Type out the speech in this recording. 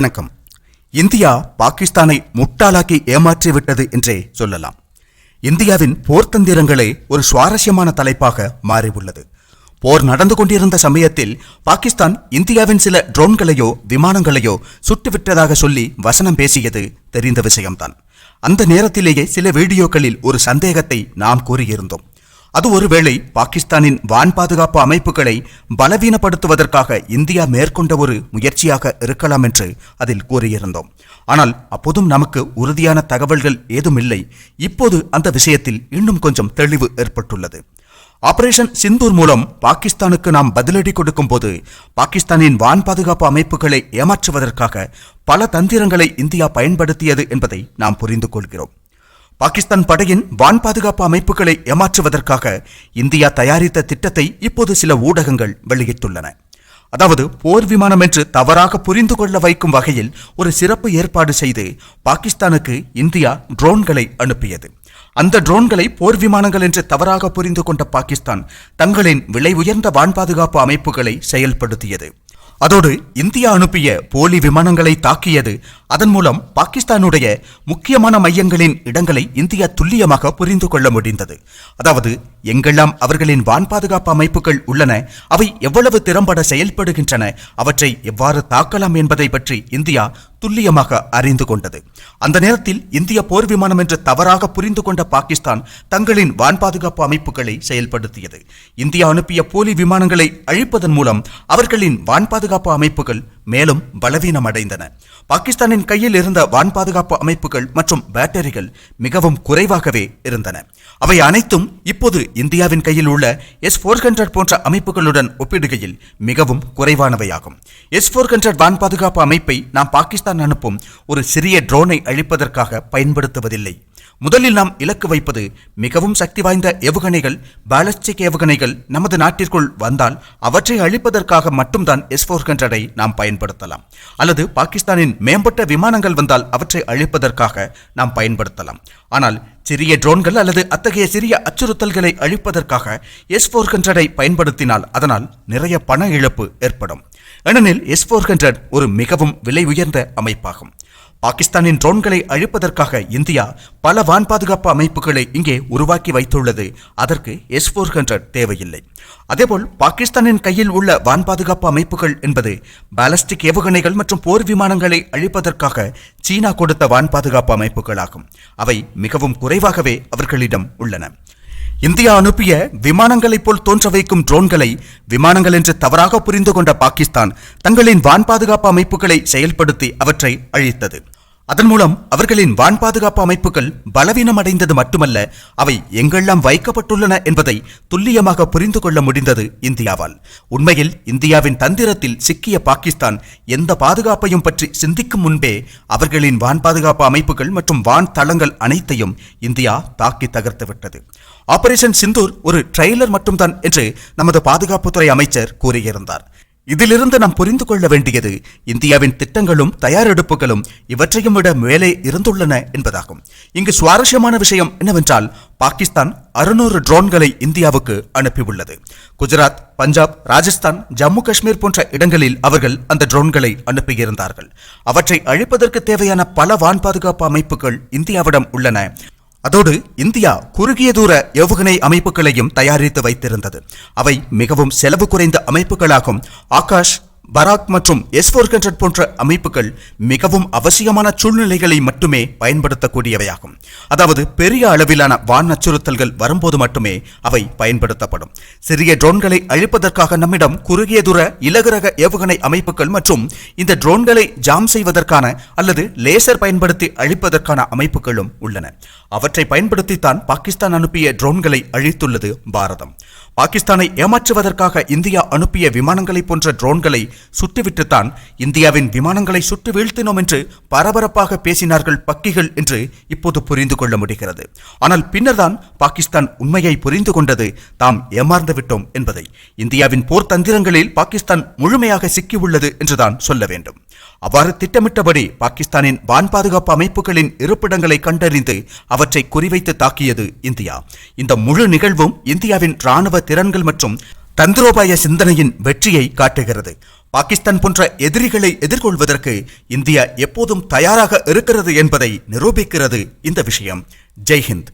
வணக்கம். இந்தியா பாகிஸ்தானை முட்டாளாக்கி ஏமாற்றிவிட்டது என்றே சொல்லலாம். இந்தியாவின் போர்த்தந்திரங்களே ஒரு சுவாரஸ்யமான தலைப்பாக மாறியுள்ளது. போர் நடந்து கொண்டிருந்த சமயத்தில் பாகிஸ்தான் இந்தியாவின் சில ட்ரோன்களையோ விமானங்களையோ சுட்டுவிட்டதாக சொல்லி வசனம் பேசியது தெரிந்த விஷயம்தான். அந்த நேரத்திலேயே சில வீடியோக்களில் ஒரு சந்தேகத்தை நாம் கூறியிருந்தோம். அது ஒருவேளை பாகிஸ்தானின் வான் பாதுகாப்பு அமைப்புகளை பலவீனப்படுத்துவதற்காக இந்தியா மேற்கொண்ட ஒரு முயற்சியாக இருக்கலாம் என்று அதில் கூறியிருந்தோம். ஆனால் அப்போதும் நமக்கு உறுதியான தகவல்கள் ஏதும் இல்லை இப்போது அந்த விஷயத்தில் இன்னும் கொஞ்சம் தெளிவு ஏற்பட்டுள்ளது. ஆபரேஷன் சிந்தூர் மூலம் பாகிஸ்தானுக்கு நாம் பதிலடி கொடுக்கும் போது பாகிஸ்தானின் வான் பாதுகாப்பு அமைப்புகளை ஏமாற்றுவதற்காக பல தந்திரங்களை இந்தியா பயன்படுத்தியது என்பதை நாம் புரிந்து கொள்கிறோம். பாகிஸ்தான் படையின் வான் பாதுகாப்பு அமைப்புகளை ஏமாற்றுவதற்காக இந்தியா தயாரித்த திட்டத்தை இப்போது சில ஊடகங்கள் வெளியிட்டுள்ளன. அதாவது போர் விமானம் என்று தவறாக புரிந்து கொள்ள வைக்கும் வகையில் ஒரு சிறப்பு ஏற்பாடு செய்து பாகிஸ்தானுக்கு இந்தியா ட்ரோன்களை அனுப்பியது. அந்த ட்ரோன்களை போர் விமானங்கள் என்று தவறாக புரிந்து கொண்ட பாகிஸ்தான் தங்களின் விலை உயர்ந்த வான் பாதுகாப்பு அமைப்புகளை செயல்படுத்தியது. அதோடு இந்தியா அனுப்பிய போலி விமானங்களை தாக்கியது. அதன் மூலம் பாகிஸ்தானுடைய முக்கியமான மையங்களின் இடங்களை இந்தியா துல்லியமாக புரிந்து கொள்ள முடிந்தது. அதாவது எங்கெல்லாம் அவர்களின் வான் பாதுகாப்பு அமைப்புகள் உள்ளன அவை எவ்வளவு திறம்பட செயல்படுகின்றன அவற்றை எவ்வாறு தாக்கலாம் என்பதை பற்றி இந்தியா துல்லியமாக அறிந்து கொண்டது. அந்த நேரத்தில் இந்திய போர் விமானம் என்று தவறாக புரிந்து கொண்ட பாகிஸ்தான் தங்களின் வான் பாதுகாப்பு அமைப்புகளை செயல்படுத்தியது. இந்தியா அனுப்பிய போலி விமானங்களை அழிப்பதன் மூலம் அவர்களின் வான் பாதுகாப்பு அமைப்புகள் மேலும் பலவீனமடைந்தன. பாகிஸ்தானின் கையில் இருந்த வான் பாதுகாப்பு அமைப்புகள் மற்றும் பேட்டரிகள் மிகவும் குறைவாகவே இருந்தன. அவை அனைத்தும் இப்போது இந்தியாவின் கையில் உள்ள எஸ் போர் ஹண்ட்ரட் போன்ற அமைப்புகளுடன் ஒப்பிடுகையில் மிகவும் குறைவானவையாகும். எஸ் போர் ஹண்ட்ரட் வான் பாதுகாப்பு அமைப்பை நாம் பாகிஸ்தான் அனுப்பும் ஒரு சிறிய ட்ரோனை அழிப்பதற்காக பயன்படுத்துவதில்லை. முதலில் நாம் இலக்கு வைப்பது மிகவும் சக்தி வாய்ந்த ஏவுகணைகள் பாலஸ்டிக் ஏவுகணைகள் நமது நாட்டிற்குள் வந்தால் அவற்றை அழிப்பதற்காக மட்டும்தான் எஸ் ஃபோர் ஹண்ட்ரடை நாம் பயன்படுத்தலாம். அல்லது பாகிஸ்தானின் மேம்பட்ட விமானங்கள் வந்தால் அவற்றை அழிப்பதற்காக நாம் பயன்படுத்தலாம். ஆனால் சிறிய ட்ரோன்கள் அல்லது அத்தகைய சிறிய அச்சுறுத்தல்களை அழிப்பதற்காக எஸ் ஃபோர் ஹண்ட்ரடை பயன்படுத்தினால் அதனால் நிறைய பண இழப்பு ஏற்படும். ஏனெனில் எஸ் போர் ஹண்ட்ரட் ஒரு மிகவும் விலை உயர்ந்த அமைப்பாகும். பாகிஸ்தானின் ட்ரோன்களை அழிப்பதற்காக இந்தியா பல வான் பாதுகாப்பு அமைப்புகளை இங்கே உருவாக்கி வைத்துள்ளது. அதற்கு எஸ் போர் ஹண்ட்ரட் தேவையில்லை. அதேபோல் பாகிஸ்தானின் கையில் உள்ள வான் பாதுகாப்பு அமைப்புகள் என்பது பாலஸ்டிக் ஏவுகணைகள் மற்றும் போர் விமானங்களை அழிப்பதற்காக சீனா கொடுத்த வான் பாதுகாப்பு அமைப்புகளாகும். அவை மிகவும் குறைவாகவே அவர்களிடம் உள்ளன. இந்தியா அனுப்பிய விமானங்களைப் போல் தோன்ற வைக்கும் ட்ரோன்களை விமானங்கள் என்று தவறாக புரிந்து கொண்ட பாகிஸ்தான் தங்களின் வான் பாதுகாப்பு அமைப்புகளை செயல்படுத்தி அவற்றை அழித்தது. அதன் மூலம் அவர்களின் வான் பாதுகாப்பு அமைப்புகள் பலவீனமடைந்தது மட்டுமல்ல அவை எங்கெல்லாம் வைக்கப்பட்டுள்ளன என்பதை துல்லியமாக புரிந்து கொள்ள முடிந்தது இந்தியாவால். உண்மையில் இந்தியாவின் தந்திரத்தில் சிக்கிய பாகிஸ்தான் எந்த பாதுகாப்பையும் பற்றி சிந்திக்கும் முன்பே அவர்களின் வான் பாதுகாப்பு அமைப்புகள் மற்றும் வான் தளங்கள் அனைத்தையும் இந்தியா தாக்கி தகர்த்துவிட்டது ஆபரேஷன் சிந்தூர் ஒரு ட்ரெய்லர் மட்டும்தான் என்று நமது பாதுகாப்புத்துறை அமைச்சர் கூறியிருந்தார். இதிலிருந்து நாம் புரிந்து கொள்ள வேண்டியது இந்தியாவின் திட்டங்களும் தயாரெடுப்புகளும் இவற்றையும் விட மேலே இருந்துள்ளன என்பதாகும். இங்கு சுவாரஸ்யமான விஷயம் என்னவென்றால் பாகிஸ்தான் அறுநூறு ட்ரோன்களை இந்தியாவுக்கு அனுப்பியுள்ளது. குஜராத் பஞ்சாப் ராஜஸ்தான் ஜம்மு காஷ்மீர் போன்ற இடங்களில் அவர்கள் அந்த ட்ரோன்களை அனுப்பியிருந்தார்கள். அவற்றை அழிப்பதற்கு தேவையான பல வான் பாதுகாப்பு அமைப்புகள் இந்தியாவிடம் உள்ளன. அதோடு இந்தியா குறுகிய தூர ஏவுகணை அமைப்புகளையும் தயாரித்து வைத்திருந்தது. அவை மிகவும் செலவு குறைந்த அமைப்புகளாகும். ஆகாஷ் பராக் மற்றும் எஸ் போர் ஹண்ட்ரட் போன்ற அமைப்புகள் மிகவும் அவசியமான சூழ்நிலைகளை மட்டுமே பயன்படுத்தக்கூடியவையாகும். அதாவது பெரிய அளவிலான வான் அச்சுறுத்தல்கள் வரும்போது மட்டுமே அவை பயன்படுத்தப்படும். சிறிய ட்ரோன்களை அழிப்பதற்காக நம்மிடம் குறுகிய தூர இலகுரக ஏவுகணை அமைப்புகள் மற்றும் இந்த ட்ரோன்களை ஜாம் செய்வதற்கான அல்லது லேசர் பயன்படுத்தி அழிப்பதற்கான அமைப்புகளும் உள்ளன. அவற்றை பயன்படுத்தித்தான் பாகிஸ்தான் அனுப்பிய ட்ரோன்களை அழித்துள்ளது பாரதம். பாகிஸ்தானை ஏமாற்றுவதற்காக இந்தியா அனுப்பிய விமானங்களை போன்ற ட்ரோன்களை சுட்டுவிட்டுத்தான் இந்தியாவின் விமானங்களை சுட்டு வீழ்த்தினோம் என்று பரபரப்பாக பேசினார்கள் பக்கிகள் என்று இப்போது புரிந்து கொள்ள முடிகிறது. ஆனால் பின்னர்தான் பாகிஸ்தான் உண்மையை புரிந்து கொண்டது தாம் ஏமாந்து விட்டோம் என்பதை. இந்தியாவின் போர் தந்திரங்களில் பாகிஸ்தான் முழுமையாக சிக்கியுள்ளது என்றுதான் சொல்ல வேண்டும். அவ்வாறு திட்டமிட்டபடி பாகிஸ்தானின் வான் பாதுகாப்பு அமைப்புகளின் இருப்பிடங்களை கண்டறிந்து அவற்றை குறிவைத்து தாக்கியது இந்தியா. இந்த முழு நிகழ்வும் இந்தியாவின் ராணுவ திறன்கள் மற்றும் தந்திரோபாய சிந்தனையின் வெற்றியை காட்டுகிறது. பாகிஸ்தான் போன்ற எதிரிகளை எதிர்கொள்வதற்கு இந்தியா எப்போதும் தயாராக இருக்கிறது என்பதை நிரூபிக்கிறது இந்த விஷயம். ஜெய்ஹிந்த்.